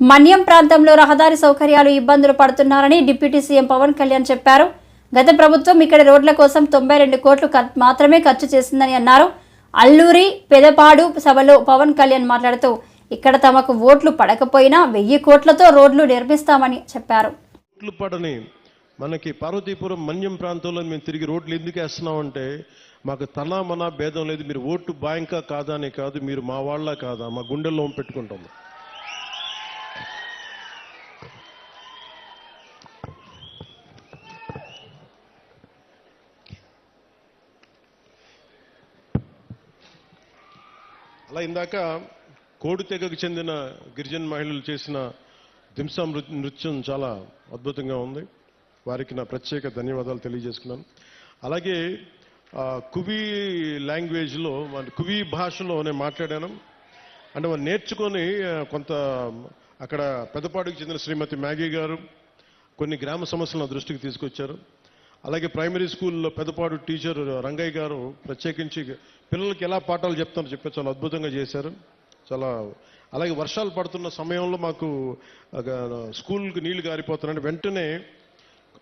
మన్యం ప్రాంతంలో రహదారి సౌకర్యాలు ఇబ్బందులు పడుతున్నారని డిప్యూటీ సీఎం పవన్ కళ్యాణ్ చెప్పారు. గత ప్రభుత్వం ఇక్కడ రోడ్ల కోసం తొంభై రెండు కోట్లు మాత్రమే ఖర్చు చేసిందని అన్నారు. అల్లూరి పెదపాడు సభలో పవన్ కళ్యాణ్ మాట్లాడుతూ ఇక్కడ తమకు ఓట్లు పడకపోయినా వెయ్యి కోట్లతో రోడ్లు నిర్మిస్తామని చెప్పారు. రోడ్లు పడని మనకి పార్వతీపురం మన్యం ప్రాంతంలో మేము తిరిగి రోడ్లు ఎందుకు వేస్తున్నామంటే మాకు తనా మన భేదం లేదు. మీరు ఓటు బ్యాంకా కాదా అని కాదు మీరు మా వాళ్ళ కాదా? మా గుండెల్లో పెట్టుకుంటాం అలా ఇందాక కోడి తెగకు చెందిన గిరిజన మహిళలు చేసిన దింసా నృత్యం చాలా అద్భుతంగా ఉంది. వారికి నా ప్రత్యేక ధన్యవాదాలు తెలియజేసుకున్నాను. అలాగే కువి లాంగ్వేజ్లో మన కువి భాషలో నేను మాట్లాడాను. అంటే వాళ్ళు నేర్చుకొని కొంత అక్కడ పెద్దపాడుకు చెందిన శ్రీమతి మ్యాగీ గారు కొన్ని గ్రామ సమస్యలను దృష్టికి తీసుకొచ్చారు. అలాగే ప్రైమరీ స్కూల్లో పెద్దపాడు టీచర్ రంగయ్య గారు ప్రత్యేకించి పిల్లలకి ఎలా పాఠాలు చెప్తారో చెప్పి చాలా అద్భుతంగా చేశారు. చాలా అలాగే వర్షాలు పడుతున్న సమయంలో మాకు స్కూల్కి నీళ్ళు గారిపోతున్నాయి. వెంటనే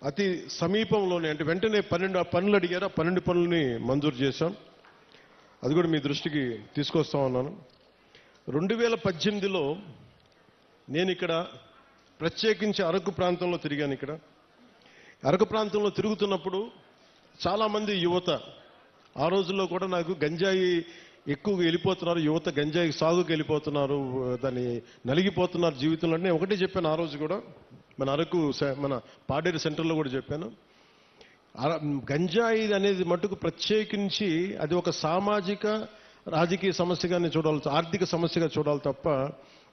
అతి సమీపంలోనే అంటే వెంటనే పన్నెండు పనులు అడిగారు. ఆ పన్నెండు పనులని మంజూరు చేశాం. అది కూడా మీ దృష్టికి తీసుకొస్తా ఉన్నాను. రెండు వేల పద్దెనిమిదిలో నేను ఇక్కడ ప్రత్యేకించి అరకు ప్రాంతంలో తిరిగాను ఇక్కడ. అరకు ప్రాంతంలో తిరుగుతున్నప్పుడు చాలామంది యువత ఆ రోజుల్లో కూడా నాకు గంజాయి ఎక్కువగా వెళ్ళిపోతున్నారు యువత గంజాయి సాగుకి వెళ్ళిపోతున్నారు దాన్ని నలిగిపోతున్నారు జీవితంలో. నేను ఒకటే చెప్పాను ఆ రోజు కూడా మన అరకు మన పాడేరు సెంటర్లో కూడా చెప్పాను. గంజాయి అనేది మటుకు ప్రత్యేకించి అది ఒక సామాజిక రాజకీయ సమస్యగానే చూడాలి ఆర్థిక సమస్యగా చూడాలి తప్ప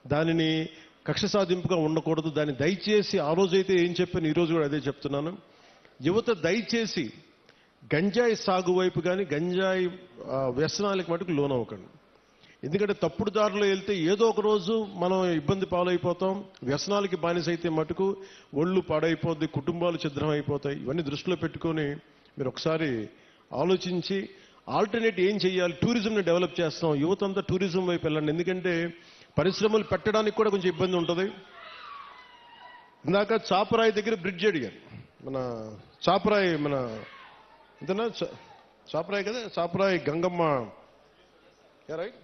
దానిని కక్ష సాధింపుగా ఉండకూడదు. దాన్ని దయచేసి ఆ రోజైతే ఏం చెప్పాను ఈరోజు కూడా అదే చెప్తున్నాను. యువత దయచేసి గంజాయి సాగు వైపు కానీ గంజాయి వ్యసనాలకు మటుకు లోనవ్వకండి. ఎందుకంటే తప్పుడు దారిలో వెళ్తే ఏదో ఒక రోజు మనం ఇబ్బంది పాలైపోతాం. వ్యసనాలకి బానిసైతే మటుకు ఒళ్ళు పాడైపోద్ది కుటుంబాలు ఛిద్రం అయిపోతాయి ఇవన్నీ దృష్టిలో పెట్టుకొని మీరు ఒకసారి ఆలోచించి ఆల్టర్నేట్ ఏం చేయాలి టూరిజంని డెవలప్ చేస్తాం. యువత అంతా టూరిజం వైపు వెళ్ళండి. ఎందుకంటే పరిశ్రమలు పెట్టడానికి కూడా కొంచెం ఇబ్బంది ఉంటుంది. ఇందాక చాపరాయి దగ్గర బ్రిడ్జ్ అడిగారు. మన చాపరాయి మన ఇంతనా చాపరాయి కదా? చాపరాయి గంగమ్మ. రైట్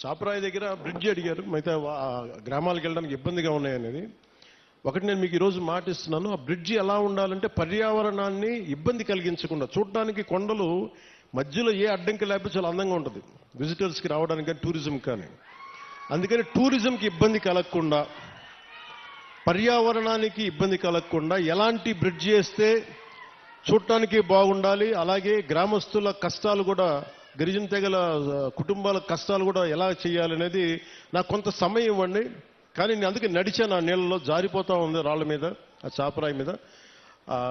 చాపరాయి దగ్గర బ్రిడ్జ్ అడిగారు. మిగతా గ్రామాలకు వెళ్ళడానికి ఇబ్బందిగా ఉన్నాయనేది. ఒకటి నేను మీకు ఈరోజు మాటిస్తున్నాను ఆ బ్రిడ్జి ఎలా ఉండాలంటే పర్యావరణాన్ని ఇబ్బంది కలిగించకుండా చూడటానికి కొండలు మధ్యలో ఏ అడ్డంకి లేకపోతే చాలా అందంగా ఉంటుంది. విజిటర్స్కి రావడానికి కానీ టూరిజం కానీ. అందుకని టూరిజంకి ఇబ్బంది కలగకుండా పర్యావరణానికి ఇబ్బంది కలగకుండా ఎలాంటి బ్రిడ్జ్ చేస్తే చూడటానికి బాగుండాలి. అలాగే గ్రామస్తుల కష్టాలు కూడా గిరిజన తెగల కుటుంబాల కష్టాలు కూడా ఎలా చేయాలనేది నాకు కొంత సమయం ఇవ్వండి. కానీ నేను అందుకే నడిచాను ఆ నీళ్ళలో జారిపోతూ ఉంది రాళ్ళ మీద ఆ చాపరాయి మీద. ఆ,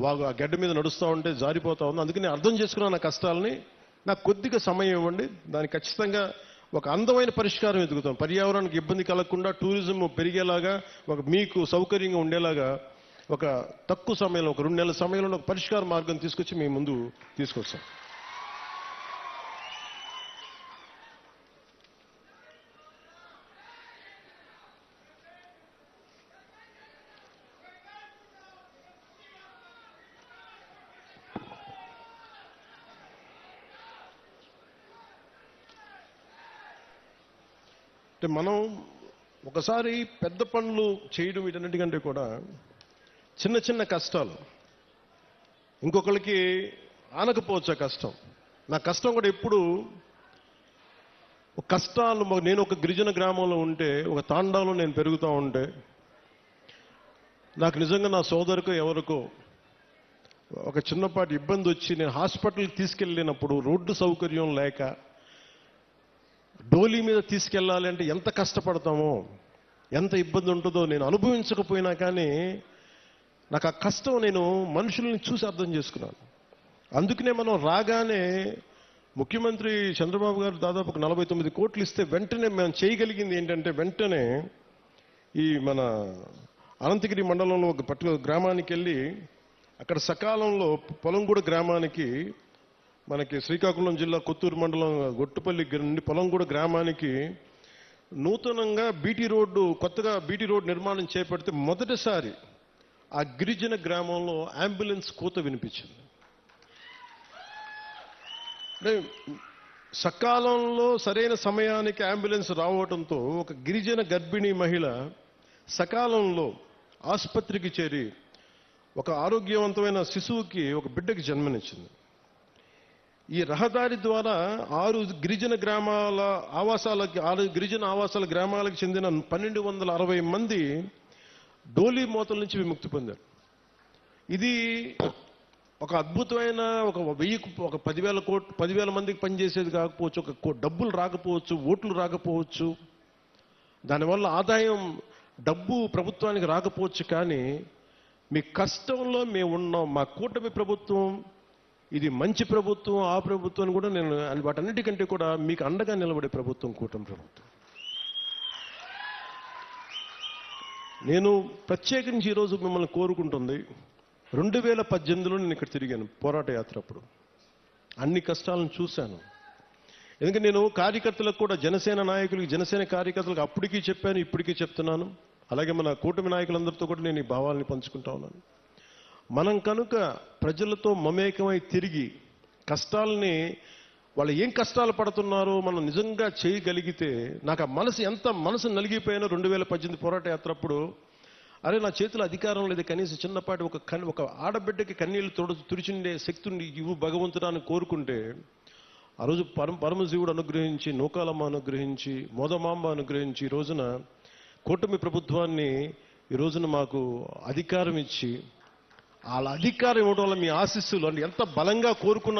వాగు ఆ గడ్డ మీద నడుస్తూ ఉంటే జారిపోతా ఉంది. అందుకే నేను అర్థం చేసుకున్నాను నా కష్టాలని. నాకు కొద్దిగా సమయం ఇవ్వండి. దానికి ఖచ్చితంగా ఒక అందమైన పరిష్కారం ఎదుగుతాం. పర్యావరణానికి ఇబ్బంది కలగకుండా టూరిజం పెరిగేలాగా ఒక మీకు సౌకర్యంగా ఉండేలాగా ఒక తక్కువ సమయంలో ఒక రెండు నెలల సమయంలో ఒక పరిష్కార మార్గం తీసుకొచ్చి మీ ముందు తీసుకొస్తాం. అంటే మనం ఒకసారి పెద్ద పనులు చేయడం వీటన్నిటికంటే కూడా చిన్న చిన్న కష్టాలు. ఇంకొకరికి ఆనకపోవచ్చు కష్టం. నా కష్టం కూడా ఎప్పుడు ఒక కష్టాలు నేను ఒక గిరిజన గ్రామంలో ఉంటే ఒక తాండాలో నేను పెరుగుతూ ఉంటే నాకు నిజంగా నా సోదరుకో ఎవరికో ఒక చిన్నపాటి ఇబ్బంది వచ్చి నేను హాస్పిటల్కి తీసుకెళ్ళినప్పుడు రోడ్డు సౌకర్యం లేక డోలీ మీద తీసుకెళ్ళాలి అంటే ఎంత కష్టపడతామో ఎంత ఇబ్బంది ఉంటుందో నేను అనుభవించకపోయినా కానీ నాకు ఆ కష్టం నేను మనుషుల్ని చూసి అర్థం చేసుకున్నాను. అందుకనే మనం రాగానే ముఖ్యమంత్రి చంద్రబాబు గారు దాదాపు ఒక నలభై తొమ్మిది కోట్లు ఇస్తే వెంటనే మేము చేయగలిగింది ఏంటంటే వెంటనే ఈ మన అనంతగిరి మండలంలో ఒక పట్టు గ్రామానికి వెళ్ళి అక్కడ సకాలంలో పొలంగూడ గ్రామానికి మనకి శ్రీకాకుళం జిల్లా కొత్తూరు మండలం గొట్టుపల్లి నుండి పొలంగూడ గ్రామానికి నూతనంగా బీటీ రోడ్డు కొత్తగా బీటీ రోడ్డు నిర్మాణం చేపడితే మొదటిసారి ఆ గిరిజన గ్రామంలో అంబులెన్స్ కూత వినిపించింది. అంటే సకాలంలో సరైన సమయానికి అంబులెన్స్ రావడంతో ఒక గిరిజన గర్భిణీ మహిళ సకాలంలో ఆసుపత్రికి చేరి ఒక ఆరోగ్యవంతమైన శిశువుకి ఒక బిడ్డకి జన్మనిచ్చింది. ఈ రహదారి ద్వారా ఆరు గిరిజన గ్రామాల ఆవాసాలకి ఆరు గిరిజన ఆవాసాల గ్రామాలకు చెందిన పన్నెండు వందల అరవై మంది డోలీ మోతల నుంచి విముక్తి పొందారు. ఇది ఒక అద్భుతమైన ఒక వెయ్యి ఒక పదివేల కోట్ పదివేల మందికి పనిచేసేది కాకపోవచ్చు ఒక కో- డబ్బులు రాకపోవచ్చు ఓట్లు రాకపోవచ్చు. దానివల్ల ఆదాయం డబ్బు ప్రభుత్వానికి రాకపోవచ్చు కానీ మీ కష్టంలో మేము ఉన్నాం మా కూటమి ప్రభుత్వం ఇది మంచి ప్రభుత్వం ఆ ప్రభుత్వం కూడా నేను వాటన్నిటికంటే కూడా మీకు అండగా నిలబడే ప్రభుత్వం కూటమి ప్రభుత్వం. నేను ప్రత్యేకించి ఈరోజు మిమ్మల్ని కోరుకుంటుంది రెండు వేల పద్దెనిమిదిలో నేను ఇక్కడ తిరిగాను పోరాట యాత్ర అప్పుడు. అన్ని కష్టాలను చూశాను. ఎందుకంటే నేను కార్యకర్తలకు కూడా జనసేన నాయకులకి జనసేన కార్యకర్తలకు అప్పటికీ చెప్పాను ఇప్పటికీ చెప్తున్నాను. అలాగే మన కూటమి నాయకులందరితో కూడా నేను ఈ భావాల్ని పంచుకుంటా ఉన్నాను. మనం కనుక ప్రజలతో మమేకమై తిరిగి కష్టాలని వాళ్ళు ఏం కష్టాలు పడుతున్నారో మనం నిజంగా చేయగలిగితే నాకు ఆ మనసు ఎంత మనసు నలిగిపోయినా రెండు వేల పద్దెనిమిది పోరాట యాత్ర అప్పుడు అరే నా చేతిలో అధికారం లేదు కనీసం చిన్నపాటి ఒక కన్ ఒక ఆడబిడ్డకి కన్నీళ్ళు తొడ తుడిచిండే శక్తిని ఇవ్వు భగవంతుడాన్ని కోరుకుంటే ఆ రోజు పరమ పరమజీవుడు అనుగ్రహించి నూకాలమ్మ అనుగ్రహించి మోదమాంబ అనుగ్రహించి ఈ రోజున కూటమి ప్రభుత్వాన్ని ఈ రోజున మాకు అధికారం ఇచ్చి వాళ్ళ అధికారం ఇవ్వడం వల్ల మీ ఆశీస్సులు అంటే ఎంత బలంగా కోరుకున్నాం